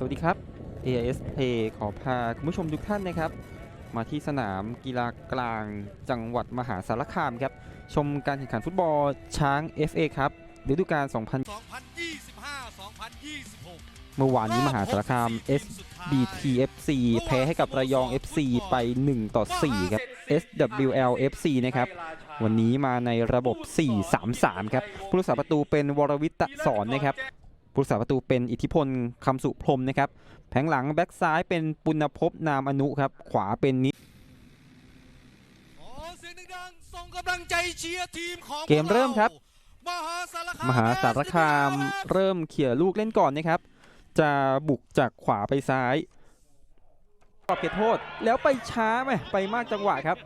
สวัสดีครับ AIS Play ขอพาคุณผู้ชมทุกท่านนะครับ มาที่สนามกีฬากลางจังหวัดมหาสารคามครับ ชมการแข่งขันฟุตบอลช้าง FA ครับฤดูกาล 2000 2025-2026 เมื่อวานนี้มหาสารคาม SBT FC แพ้ให้กับระยอง FC ไป 1 ต่อ 4 ครับ SWL FC นะครับ วันนี้มาในระบบ 4-3-3 ครับ ผู้รักษาประตูเป็นวรวิทย์ตะสอนนะครับ ผู้รักษาประตูเป็นอิทธิพลคำสุพรหมนะครับ แผงหลังแบ็กซ้ายเป็นปุณภพนามอนุครับ ขวาเป็นนิขอเสียงดังๆส่งกำลังใจเชียร์ทีมของเกมเริ่มครับ มหาสารคามมหาสารคามเริ่มเขี่ยลูกเล่นก่อนนะครับ จะบุกจากขวาไปซ้ายปอบเขตโทษแล้วไปช้าไหมไปมากจังหวะครับ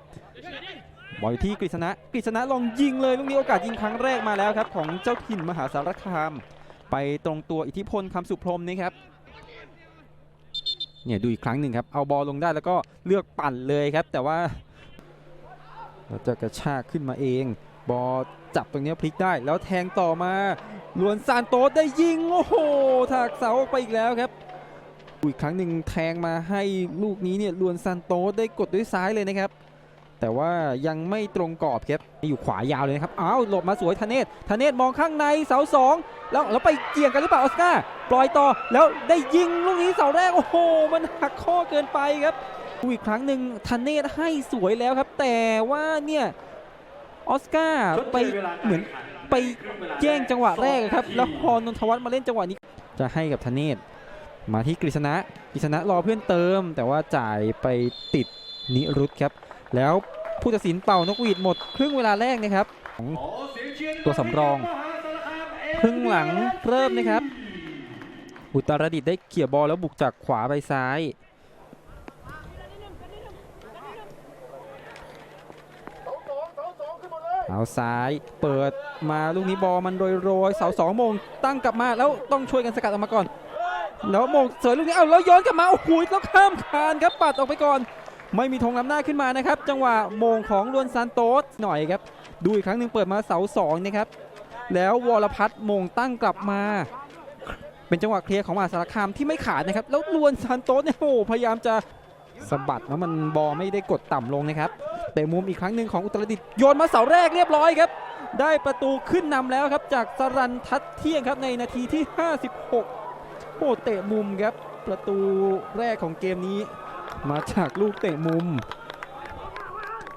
บอลอยู่ที่กฤษณะกฤษณะลองยิงเลยลูกนี้โอกาสยิงครั้งแรกมาแล้วครับ ของเจ้าถิ่นมหาสารคาม ไปตรงตัวอิทธิพลคำสุพรมนี่ครับเนี่ยดูอีกครั้งหนึ่งครับ เอาบอลลงได้แล้วก็เลือกปั่นเลยครับ แต่ว่าเราจะกระชากขึ้นมาเอง บอลจับตรงนี้พลิกได้ แล้วแทงต่อมาลวนซานโตสได้ยิง โอ้โหถากเสาออกไปอีกแล้วครับอีกครั้งหนึ่งแทงมาให้ลูกนี้เนี่ยลวนซานโตสได้กดด้วยซ้ายเลยนะครับ แต่ว่ายังไม่ตรงกรอบครับอยู่ขวายาวเลยครับอ้าวหลบมาสวยธเนศธเนศมองข้างในเสาสองแล้วแล้วไปเกี่ยงกันหรือเปล่าออสการ์ปล่อยต่อแล้วได้ยิงลูกนี้เสาแรกโอ้โห มันหักข้อเกินไปครับอีกครั้งหนึ่งธเนศให้สวยแล้วครับ แต่ว่าเนี่ยออสการ์ไปเหมือนไปแย่งจังหวะแรกครับ แล้วพอนนทวัฒน์มาเล่นจังหวะนี้ จะให้กับธเนศมาที่กฤษณะกฤษณะรอเพื่อนเติม แต่ว่าจ่ายไปติดนิรุตครับ แล้วผู้ตัดสินเป่านกหวีดหมดครึ่งเวลาแรกนะครับของตัวสำรอง ครึ่งหลังเริ่มนะครับ อุตรดิตถ์ได้เขี่ยบอลแล้วบุกจากขวาไปซ้ายเอาซ้ายเปิดมาลูกนี้บอลมันโรยโรยๆเสาสองโมงตั้งกลับมาแล้วต้องช่วยกันสกัดออกมาก่อน แล้วโมงเสยลูกนี้เอาแล้วย้อนกลับมาโอ้โหแล้วข้ามคานครับปัดออกไปก่อน ไม่มีธงนำหน้าขึ้นมานะครับ จังหวะโมงของลวนซานโตสหน่อยครับ ดูอีกครั้งหนึ่งเปิดมาเสาสองนะครับ แล้ววรพัฒน์โมงตั้งกลับมา เป็นจังหวะเคลียร์ของมหาสารคามที่ไม่ขาดนะครับ แล้วลวนซานโตสเนี่ยโอ้พยายามจะสะบัดแล้วมันบอลไม่ได้กดต่ำลงนะครับแต่มุมอีกครั้งหนึ่งของอุตรดิตถ์โยนมาเสาแรกเรียบร้อยครับ ได้ประตูขึ้นนำแล้วครับจากสรันทัดเที่ยงครับในนาทีที่ 56โอ้เตะมุมครับประตูแรกของเกมนี้ มาจากลูกเตะมุม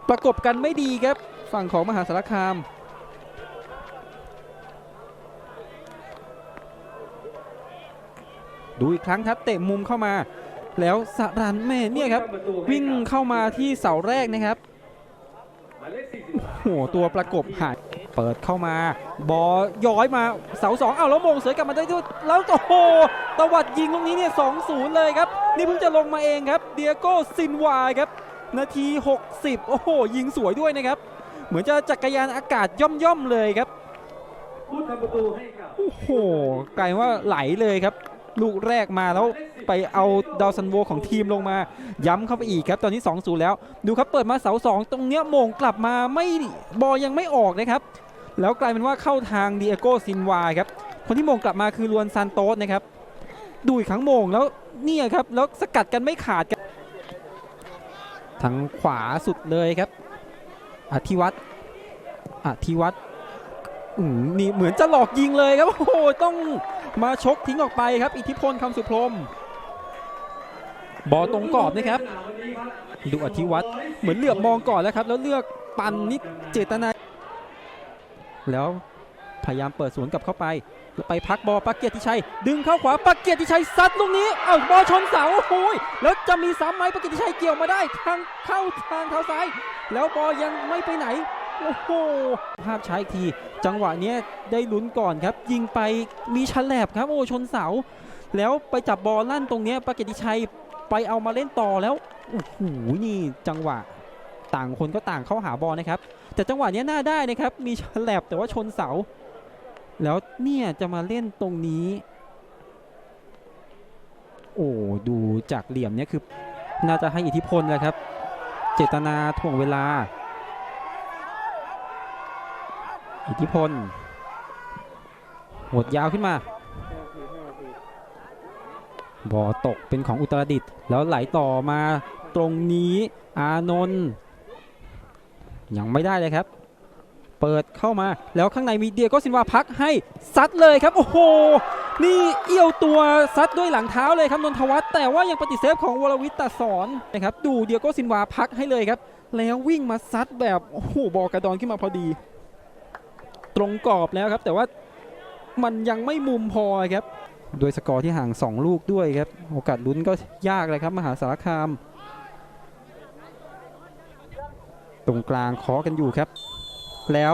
ประกบกันไม่ดีครับ ฝั่งของมหาสารคาม ดูอีกครั้งครับเตะมุมเข้ามา แล้วสรันแม่เนี่ยครับ วิ่งเข้ามาที่เสาแรกนะครับโอ้โหตัวประกบหายเปิดเข้ามา บอย้อยมาเสาสองเอาแล้วมงเสยกลับมาได้ด้วยแล้วโอ้โหตวัดยิงลูกนี้เนี่ยสองศูนย์เลยครับ นี่เพิ่งจะลงมาเองครับเดียโก้ซินวาครับ นาที 60 โอ้โห ยิงสวยด้วยนะครับ เหมือนจะจักรยานอากาศย่อมๆเลยครับผู้ทำประตูโอ้โหกลายว่าไหลเลยครับ ลูกแรกมาแล้วไปเอาดาวซันโวของทีมลงมา ย้ำเข้าไปอีกครับ ตอนนี้2-0แล้ว ดูครับเปิดมาเสา2ตรงเนี้ยมงกลับมาไม่บอลยังไม่ออกนะครับ แล้วกลายเป็นว่าเข้าทางเดียโก้ซินวาครับ คนที่มงกลับมาคือลวนซานโตสนะครับ ดูอีกครั้งโมงแล้วเนี่ยครับแล้วสกัดกันไม่ขาดกันทางขวาสุดเลยครับอธิวัตรอธิวัตรนี่เหมือนจะหลอกยิงเลยครับโอ้โหต้องมาชกทิ้งออกไปครับ อิทธิพลคำสุพรมบอลตรงกรอบนะครับ ดูอธิวัตรเหมือนเหลือบมองก่อนแล้วครับ แล้วเลือกปันนิดเจตนา แล้ว พยายามเปิดสวนกลับเข้าไปแล้วไปพักบอลปักเกียรติชัย ดึงเข้าขวาปักเกียรติชัยซัดลูกนี้ เอ้าบอลชนเสาโอ้โหยแล้วจะมีซ้ำไหมปักเกียรติชัยเกี่ยวมาได้ทางเข้าทางเท้าซ้าย แล้วบอลยังไม่ไปไหนโอ้โหภาพช้าอีกที จังหวะเนี้ยได้ลุ้นก่อนครับ ยิงไปมีฉลับครับโอ้ชนเสา แล้วไปจับบอลลั่นตรงเนี้ยปาเกยรติชัยไปเอามาเล่นต่อแล้วโอ้โหนี่จังหวะต่างคนก็ต่างเข้าหาบอลนะครับ แต่จังหวะเนี้ยน่าได้นะครับ มีฉลับแต่ว่าชนเสา แล้วเนี่ยจะมาเล่นตรงนี้ โอ้ดูจากเหลี่ยมเนี้ยคือ น่าจะให้อิทธิพลแหละครับ เจตนาถ่วงเวลา อิทธิพลหดยาวขึ้นมาบอตกเป็นของอุตรดิตถ์แล้วไหลต่อมาตรงนี้อานนท์ยังไม่ได้เลยครับ เปิดเข้ามาแล้วข้างในมีเดียโก็ซินวาพักให้ซัดเลยครับ โอ้โห นี่เอี้ยวตัวซัดด้วยหลังเท้าเลยครับนนทวัฒน์แต่ว่ายังปฏิเสธของวรวิทย์ตัดสอนนะครับดูเดียโกซินวาพักให้เลยครับ แล้ววิ่งมาซัดแบบโอ้โหบอลกระดอนขึ้นมาพอดี ตรงกรอบแล้วครับ แต่ว่ามันยังไม่มุมพอครับโดยสกอร์ที่ห่าง 2 ลูกด้วยครับ โอกาสลุ้นก็ยากเลยครับ มหาสารคาม ตรงกลางเคาะกันอยู่ครับ แล้ว